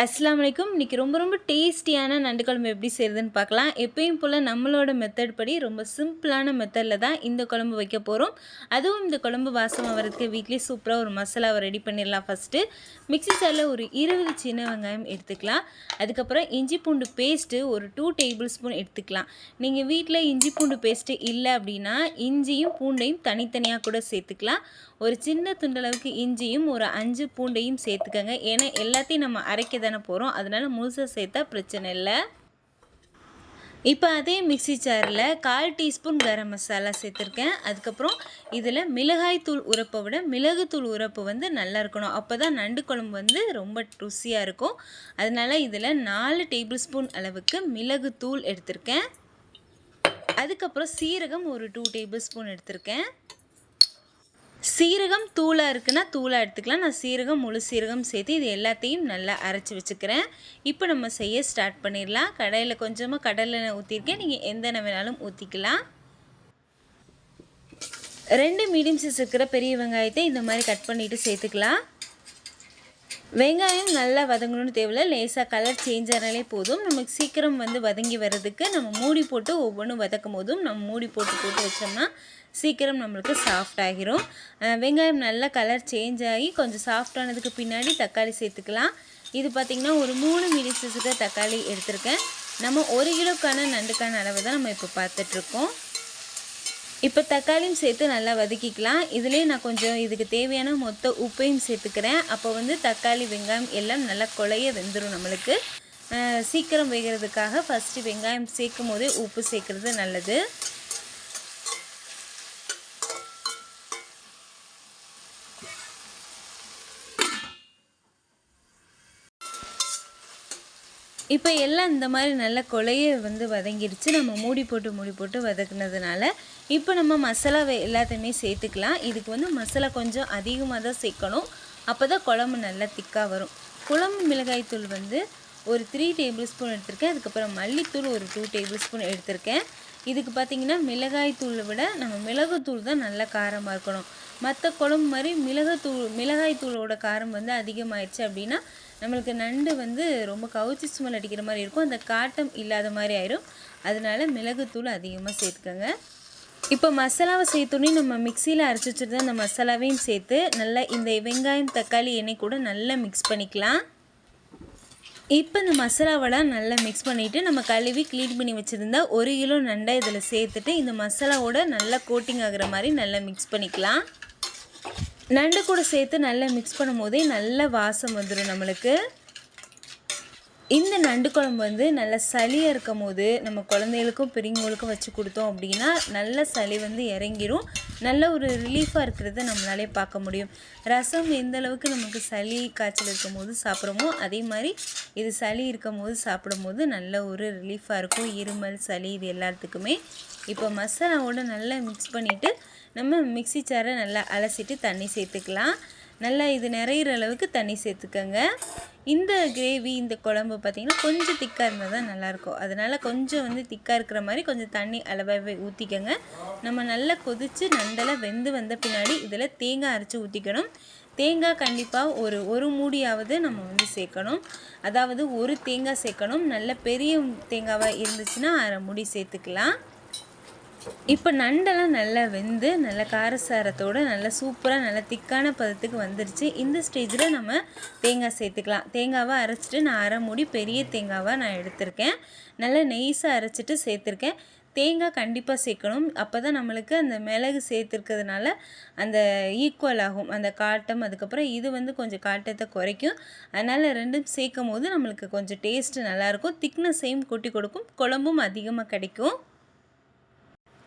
அஸ்லாம் வலைக்கும் இன்றைக்கி ரொம்ப ரொம்ப டேஸ்டியான நண்டு குழம்பு எப்படி செய்கிறதுன்னு பார்க்கலாம். எப்பயும் போல் நம்மளோட மெத்தட் படி ரொம்ப சிம்பிளான மெத்தடில் தான் இந்த குழம்பு வைக்க போகிறோம் அதுவும் இந்த குழம்பு வாசம் வரதுக்கு வீட்லேயே சூப்பராக ஒரு மசாலாவை ரெடி பண்ணிடலாம் ஃபஸ்ட்டு மிக்ஸி ஜாரில் ஒரு இருபது சின்ன வெங்காயம் எடுத்துக்கலாம். அதுக்கப்புறம் இஞ்சி பூண்டு பேஸ்ட்டு ஒரு டூ டேபிள் ஸ்பூன் எடுத்துக்கலாம். நீங்கள் வீட்டில் இஞ்சி பூண்டு பேஸ்ட்டு இல்லை அப்படின்னா இஞ்சியும் பூண்டையும் தனித்தனியாக கூட சேர்த்துக்கலாம். ஒரு சின்ன துண்டளவுக்கு இஞ்சியும் ஒரு அஞ்சு பூண்டையும் சேர்த்துக்கோங்க. ஏன்னா எல்லாத்தையும் நம்ம அரைக்க தானே போகிறோம் அதனால் முழுசாக சேர்த்தா பிரச்சனை இல்லை. இப்போ அதே மிக்சி ஜாரில் கால் டீஸ்பூன் கரம் மசாலா சேர்த்துருக்கேன். அதுக்கப்புறம் இதில் மிளகாய் தூள் உரப்பை விட மிளகுத்தூள் உரப்பு வந்து நல்லா இருக்கணும். அப்போ தான் நண்டு குழம்பு வந்து ரொம்ப ருசியாக இருக்கும். அதனால் இதில் நாலு டேபிள் ஸ்பூன் அளவுக்கு மிளகுத்தூள் எடுத்திருக்கேன். அதுக்கப்புறம் சீரகம் ஒரு டூ டேபிள் ஸ்பூன் எடுத்திருக்கேன். சீரகம் தூளாக இருக்குன்னா தூளாக எடுத்துக்கலாம். நான் சீரகம் முழு சீரகம் சேர்த்து இது எல்லாத்தையும் நல்லா அரைச்சி வச்சுக்கிறேன். இப்போ நம்ம செய்ய ஸ்டார்ட் பண்ணிடலாம். கடையில் கொஞ்சமாக கடலில் ஊற்றிருக்கேன் நீங்கள் எந்த எண்ணெய் வேணாலும் ஊற்றிக்கலாம் ரெண்டு மீடியம் சைஸ் இருக்கிற பெரிய வெங்காயத்தை இந்த மாதிரி கட் பண்ணிவிட்டு சேர்த்துக்கலாம். வெங்காயம் நல்லா வதங்கணும்னு தேவையில்ல. லேசாக கலர் சேஞ்ச் ஆனாலே போதும். நமக்கு சீக்கிரம் வந்து வதங்கி வர்றதுக்கு நம்ம மூடி போட்டு ஒவ்வொன்றும் வதக்கும் போதும் நம்ம மூடி போட்டு போட்டு வச்சோம்னா சீக்கிரம் நம்மளுக்கு சாஃப்ட் ஆகிரும். வெங்காயம் நல்லா கலர் சேஞ்ச் ஆகி கொஞ்சம் சாஃப்ட் ஆனதுக்கு பின்னாடி தக்காளி சேர்த்துக்கலாம். இது பார்த்திங்கன்னா ஒரு மூணு மீடியம் சைஸுக்கு தக்காளி எடுத்திருக்கேன். நம்ம ஒரு கிலோக்கான நண்டுக்கான அளவு தான் நம்ம இப்போ பார்த்துட்ருக்கோம் இப்போ தக்காளியும் சேர்த்து நல்லா வதக்கிக்கலாம். இதுலேயே நான் கொஞ்சம் இதுக்கு தேவையான மொத்த உப்பையும் சேர்த்துக்கிறேன். அப்போ வந்து தக்காளி வெங்காயம் எல்லாம் நல்லா கொலைய வெந்துடும் நம்மளுக்கு. சீக்கிரம் வேகிறதுக்காக ஃபஸ்ட்டு வெங்காயம் சேர்க்கும் போதே உப்பு சேர்க்குறது நல்லது. இப்போ எல்லாம் இந்த மாதிரி நல்ல கொலையை வந்து வதங்கிடுச்சு நம்ம மூடி போட்டு மூடி போட்டு வதக்குனதுனால இப்போ நம்ம மசாலாவை எல்லாத்தையுமே சேர்த்துக்கலாம். இதுக்கு வந்து மசாலா கொஞ்சம் அதிகமாக தான் சேர்க்கணும். அப்போ தான் குழம்பு நல்லா திக்காக வரும். குழம்பு மிளகாய்த்தூள் வந்து ஒரு த்ரீ டேபிள் ஸ்பூன் எடுத்திருக்கேன். அதுக்கப்புறம் மல்லித்தூள் ஒரு டூ டேபிள் ஸ்பூன் எடுத்திருக்கேன். இதுக்கு பார்த்திங்கன்னா மிளகாய் தூளை விட நம்ம மிளகுத்தூள் தான் நல்லா காரமாக இருக்கணும். மற்ற குழம்பு மாதிரி மிளகுத்தூள் மிளகாய் தூளோட காரம் வந்து அதிகமாகிடுச்சு அப்படின்னா நம்மளுக்கு நண்டு வந்து ரொம்ப கவுச்சி சுமல் அடிக்கிற மாதிரி இருக்கும். அந்த காட்டம் இல்லாத மாதிரி ஆயிரும். அதனால மிளகுத்தூள் அதிகமாக சேர்த்துக்கோங்க. இப்போ மசாலாவை சேர்த்தோன்னே நம்ம மிக்சியில் அரைச்சி வச்சுருந்த அந்த மசாலாவையும் சேர்த்து நல்லா இந்த வெங்காயம் தக்காளி எண்ணெய் கூட நல்லா மிக்ஸ் பண்ணிக்கலாம். இப்போ இந்த மசாலாவெல்லாம் நல்லா மிக்ஸ் பண்ணிவிட்டு நம்ம கழுவி க்ளீன் பண்ணி வச்சுருந்தா ஒரு கிலோ நண்டை இதில் சேர்த்துட்டு இந்த மசாலாவோட நல்லா கோட்டிங் ஆகிற மாதிரி நல்லா மிக்ஸ் பண்ணிக்கலாம். நண்டு கூட சேர்த்து நல்லா மிக்ஸ் பண்ணும் போதே நல்ல வாசம் வந்துடும் நம்மளுக்கு. இந்த நண்டு குழம்பு வந்து நல்ல சளியாக இருக்கும் போது நம்ம குழந்தைகளுக்கும் பெரியவங்களுக்கும் வச்சு கொடுத்தோம் அப்படின்னா நல்ல சளி வந்து இறங்கிரும். நல்ல ஒரு ரிலீஃபாக இருக்கிறத நம்மளாலே பார்க்க முடியும். ரசம் எந்த அளவுக்கு நமக்கு சளி காய்ச்சல் இருக்கும் போது சாப்பிட்றோமோ அதே மாதிரி இது சளி இருக்கும் போது சாப்பிடும் போது நல்ல ஒரு ரிலீஃபாக இருக்கும். இருமல் சளி இது எல்லாத்துக்குமே. இப்போ மசாலாவோடு நல்லா மிக்ஸ் பண்ணிவிட்டு நம்ம மிக்சி சாரை நல்லா அலசிட்டு தண்ணி சேர்த்துக்கலாம். நல்லா இது நிறையிற அளவுக்கு தண்ணி சேர்த்துக்கோங்க. இந்த கிரேவி இந்த குழம்பு பார்த்திங்கன்னா கொஞ்சம் திக்காக இருந்தால் தான் நல்லாயிருக்கும். அதனால் கொஞ்சம் வந்து திக்காக இருக்கிற மாதிரி கொஞ்சம் தண்ணி அளவாகவே ஊற்றிக்கோங்க நம்ம நல்லா கொதித்து நண்டெல்லாம் வெந்து வந்த பின்னாடி இதில் தேங்காய் அரைச்சி ஊற்றிக்கணும் தேங்காய் கண்டிப்பாக ஒரு ஒரு மூடியாவது நம்ம வந்து சேர்க்கணும். அதாவது ஒரு தேங்காய் சேர்க்கணும். நல்ல பெரிய தேங்காவாக இருந்துச்சுன்னா அரை மூடி சேர்த்துக்கலாம். இப்போ நண்டெல்லாம் நல்லா வெந்து நல்ல காரசாரத்தோடு நல்லா சூப்பராக நல்லா திக்கான பதத்துக்கு வந்துருச்சு. இந்த ஸ்டேஜில் நம்ம தேங்காய் சேர்த்துக்கலாம். தேங்காவை அரைச்சிட்டு நான் அரை மூடி பெரிய தேங்காவாக நான் எடுத்திருக்கேன். நல்லா நெய்ஸாக அரைச்சிட்டு சேர்த்துருக்கேன். தேங்காய் கண்டிப்பாக சேர்க்கணும். அப்போ தான் நம்மளுக்கு அந்த மிளகு சேர்த்துருக்கிறதுனால அந்த ஈக்குவல் ஆகும். அந்த காட்டம் அதுக்கப்புறம் இது வந்து கொஞ்சம் காட்டத்தை குறைக்கும். அதனால் ரெண்டும் சேர்க்கும் போது நம்மளுக்கு கொஞ்சம் டேஸ்ட்டு நல்லாயிருக்கும் திக்னஸையும் கொட்டி கொடுக்கும். குழம்பும் அதிகமாக கிடைக்கும்.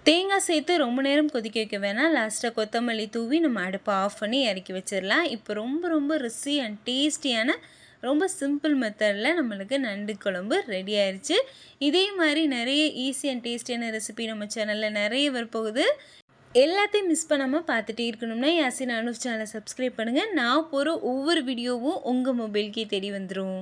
தேங்காய் சேர்த்து ரொம்ப நேரம் கொதிக்க வைக்க வேணாம். லாஸ்ட்டாக கொத்தமல்லி தூவி நம்ம அடுப்பை ஆஃப் பண்ணி இறக்கி வச்சிடலாம். இப்போ ரொம்ப ரொம்ப ருசி அண்ட் டேஸ்டியான ரொம்ப சிம்பிள் மெத்தடில் நம்மளுக்கு நண்டு குழம்பு ரெடி ஆயிடுச்சு இதே மாதிரி நிறைய ஈஸி அண்ட் டேஸ்டியான ரெசிபி நம்ம சேனலில் நிறைய வரப்போகுது. எல்லாத்தையும் மிஸ் பண்ணாமல் பார்த்துட்டே இருக்கணும்னா யாசின் அனுஷ் சேனலை சப்ஸ்கிரைப் பண்ணுங்கள் நான் போகிற ஒவ்வொரு வீடியோவும் உங்கள் மொபைல்கே தேடி வந்துடும்